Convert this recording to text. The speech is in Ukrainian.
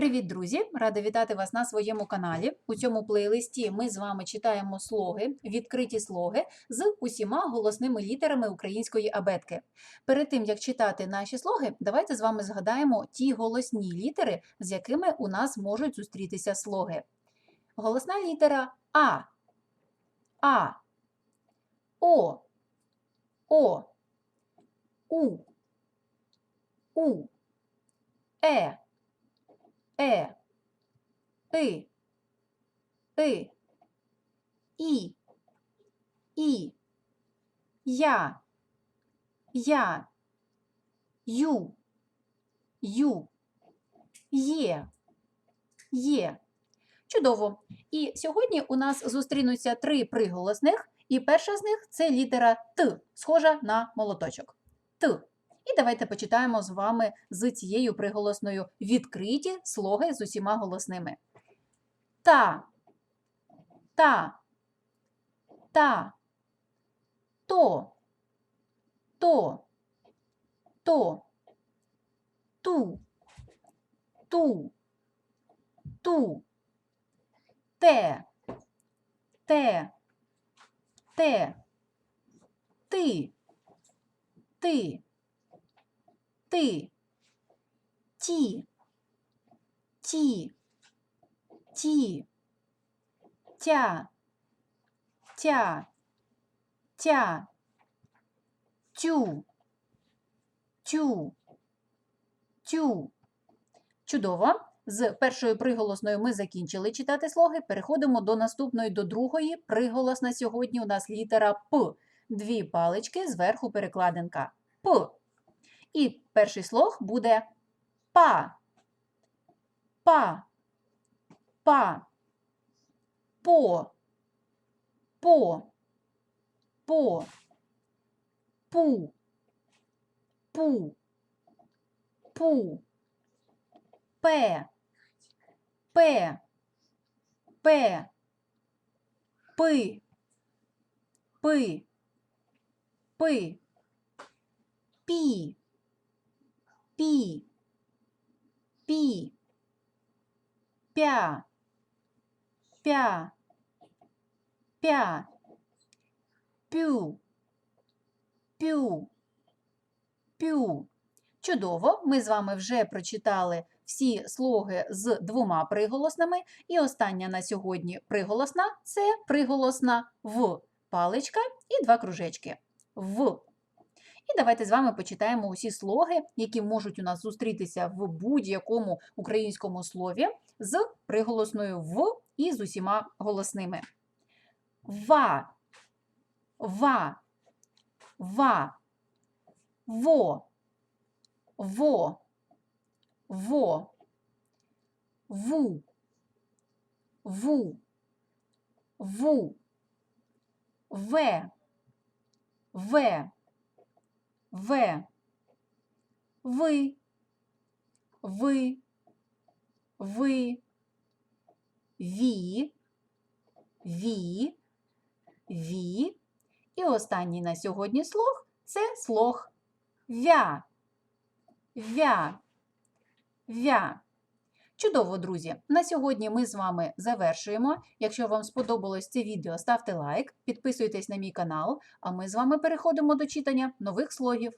Привіт, друзі! Рада вітати вас на своєму каналі. У цьому плейлисті ми з вами читаємо слоги, відкриті слоги з усіма голосними літерами української абетки. Перед тим як читати наші слоги, давайте з вами згадаємо ті голосні літери, з якими у нас можуть зустрітися слоги. Голосна літера А, А, О, О, У, У, Е. Е, И, И, І, І, Я, Я, Ю, Ю, Є, Є. Чудово. І сьогодні у нас зустрінуться три приголосних, і перша з них це літера Т, схожа на молоточок. Т. І давайте почитаємо з вами з цією приголосною відкриті слоги з усіма голосними. Та, та, та, то, то, то, ту, ту, ту, те, те, те, ти, ти ти, ті, ті, ті, тя, тя, тя, тю, тю, тю. Чудово. З першою приголосною ми закінчили читати слоги. Переходимо до наступної, до другої. Приголосна сьогодні у нас літера П. Дві палички зверху перекладинка. П. І перший слог буде па, па, па, по, по, по, пу, пу, пу, пе, пе, пе, пи, пи, пи, пі пі, пі, пя, пя, пя, пю, пю, пю. Чудово, ми з вами вже прочитали всі слоги з двома приголосними, і остання на сьогодні приголосна це приголосна в паличка і два кружечки. В. І давайте з вами почитаємо усі слоги, які можуть у нас зустрітися в будь-якому українському слові з приголосною в і з усіма голосними. Ва, ва, ва, во, во, во, ву, ву, ву, ве, ве. В. Ви. Ви. Ви. Ві. Ві. Ві. І останній на сьогодні слог це слог вя. Вя. Вя. Чудово, друзі! На сьогодні ми з вами завершуємо. Якщо вам сподобалось це відео, ставте лайк, підписуйтесь на мій канал, а ми з вами переходимо до читання нових слогів.